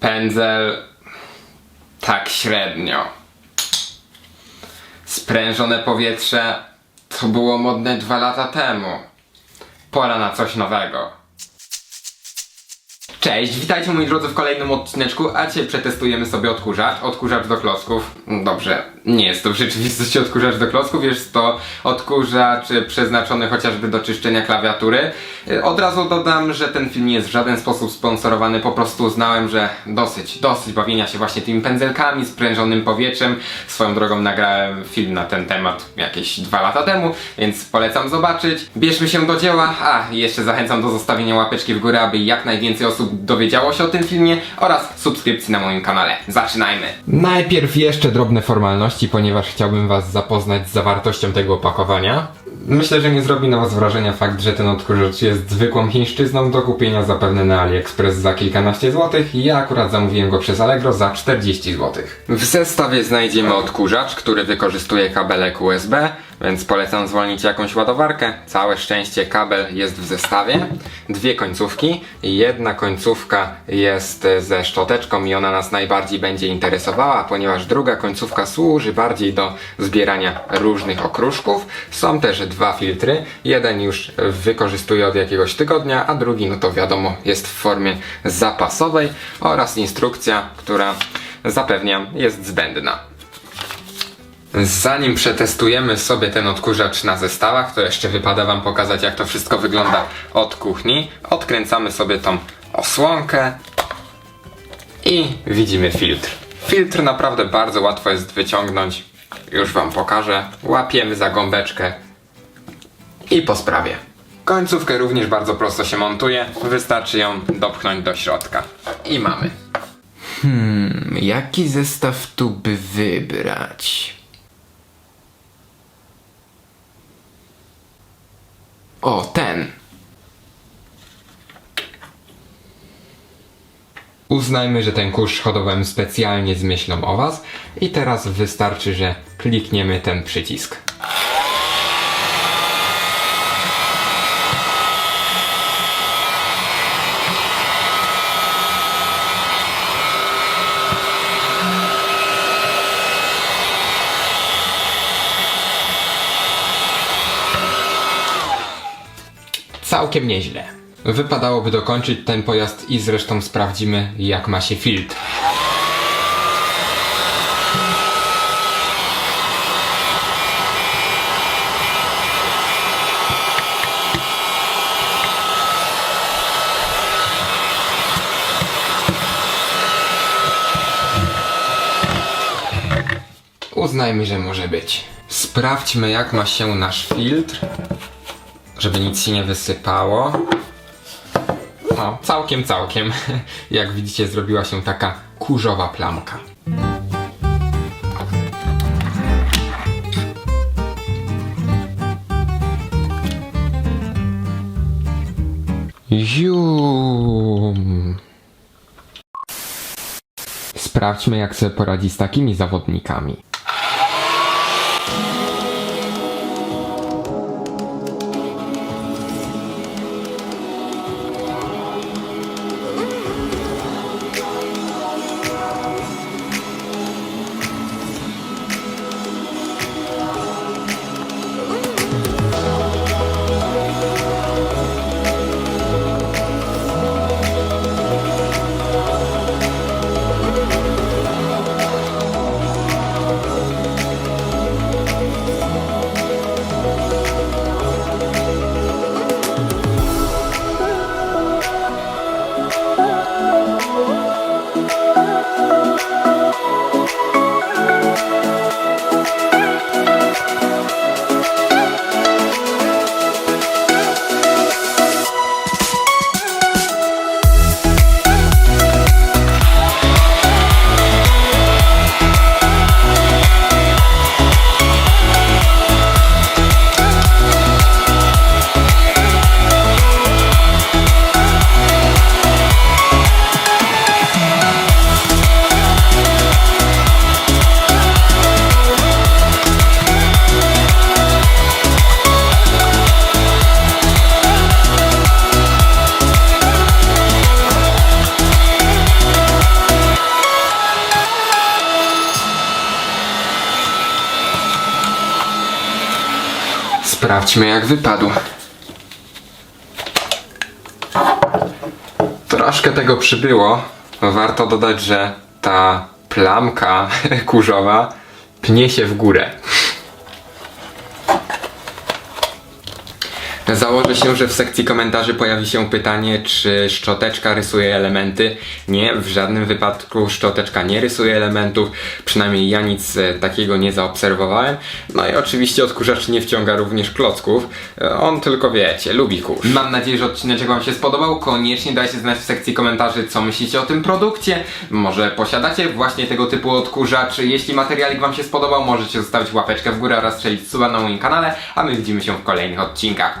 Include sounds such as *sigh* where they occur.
Pędzel tak średnio. Sprężone powietrze to było modne dwa lata temu. Pora na coś nowego. Cześć, witajcie moi drodzy w kolejnym odcineczku, a dzisiaj przetestujemy sobie odkurzacz, odkurzacz do klocków. Dobrze, nie jest to w rzeczywistości odkurzacz do klocków, jest to odkurzacz przeznaczony chociażby do czyszczenia klawiatury. Y, Od razu dodam, że ten film nie jest w żaden sposób sponsorowany, po prostu uznałem, że dosyć, dosyć bawienia się właśnie tymi pędzelkami, sprężonym powietrzem. Swoją drogą nagrałem film na ten temat jakieś dwa lata temu, więc polecam zobaczyć. Bierzmy się do dzieła, a jeszcze zachęcam do zostawienia łapeczki w górę, aby jak najwięcej osób dowiedziało się o tym filmie oraz subskrypcji na moim kanale. Zaczynajmy! Najpierw jeszcze drobne formalności, ponieważ chciałbym was zapoznać z zawartością tego opakowania. Myślę, że nie zrobi na was wrażenia fakt, że ten odkurzacz jest zwykłą chińszczyzną do kupienia zapewne na AliExpress za kilkanaście złotych ja akurat zamówiłem go przez Allegro za 40 złotych. W zestawie znajdziemy odkurzacz, który wykorzystuje kabelek USB, więc polecam zwolnić jakąś ładowarkę. Całe szczęście kabel jest w zestawie. Dwie końcówki. Jedna końcówka jest e, ze szczoteczką i ona nas najbardziej będzie interesowała, ponieważ druga końcówka służy bardziej do zbierania różnych okruszków. Są też dwa filtry. Jeden już wykorzystuję od jakiegoś tygodnia, a drugi, no to wiadomo, jest w formie zapasowej oraz instrukcja, która zapewniam jest zbędna. Zanim przetestujemy sobie ten odkurzacz na zestawach, to jeszcze wypada Wam pokazać, jak to wszystko wygląda od kuchni. Odkręcamy sobie tą osłonkę i widzimy filtr. Filtr naprawdę bardzo łatwo jest wyciągnąć. Już Wam pokażę. Łapiemy za gąbeczkę i po sprawie. Końcówkę również bardzo prosto się montuje. Wystarczy ją dopchnąć do środka. I mamy. Hmm, jaki zestaw tu by wybrać? O, ten. Uznajmy, że ten kurz hodowałem specjalnie z myślą o Was i teraz wystarczy, że klikniemy ten przycisk. Całkiem nieźle. Wypadałoby dokończyć ten pojazd i zresztą sprawdzimy jak ma się filtr. Uznajmy, że może być. Sprawdźmy jak ma się nasz filtr żeby nic się nie wysypało. O, całkiem, całkiem. *laughs* Jak widzicie, zrobiła się taka kurzowa plamka. Zium. Sprawdźmy, jak sobie poradzi z takimi zawodnikami. Sprawdźmy jak wypadł. Troszkę tego przybyło. Warto dodać, że ta plamka *laughs* kurzowa pnie się w górę. Założę się, że w sekcji komentarzy pojawi się pytanie, czy szczoteczka rysuje elementy. Nie, w żadnym wypadku szczoteczka nie rysuje elementów. Przynajmniej ja nic e, takiego nie zaobserwowałem. No i oczywiście odkurzacz nie wciąga również klocków. E, On tylko wiecie, lubi kurz. Mam nadzieję, że odcinek Wam się spodobał. Koniecznie dajcie znać w sekcji komentarzy, co myślicie o tym produkcie. Może posiadacie właśnie tego typu odkurzacz. Jeśli materialik Wam się spodobał, możecie zostawić łapeczkę w górę oraz strzelić suba na moim kanale. A my widzimy się w kolejnych odcinkach.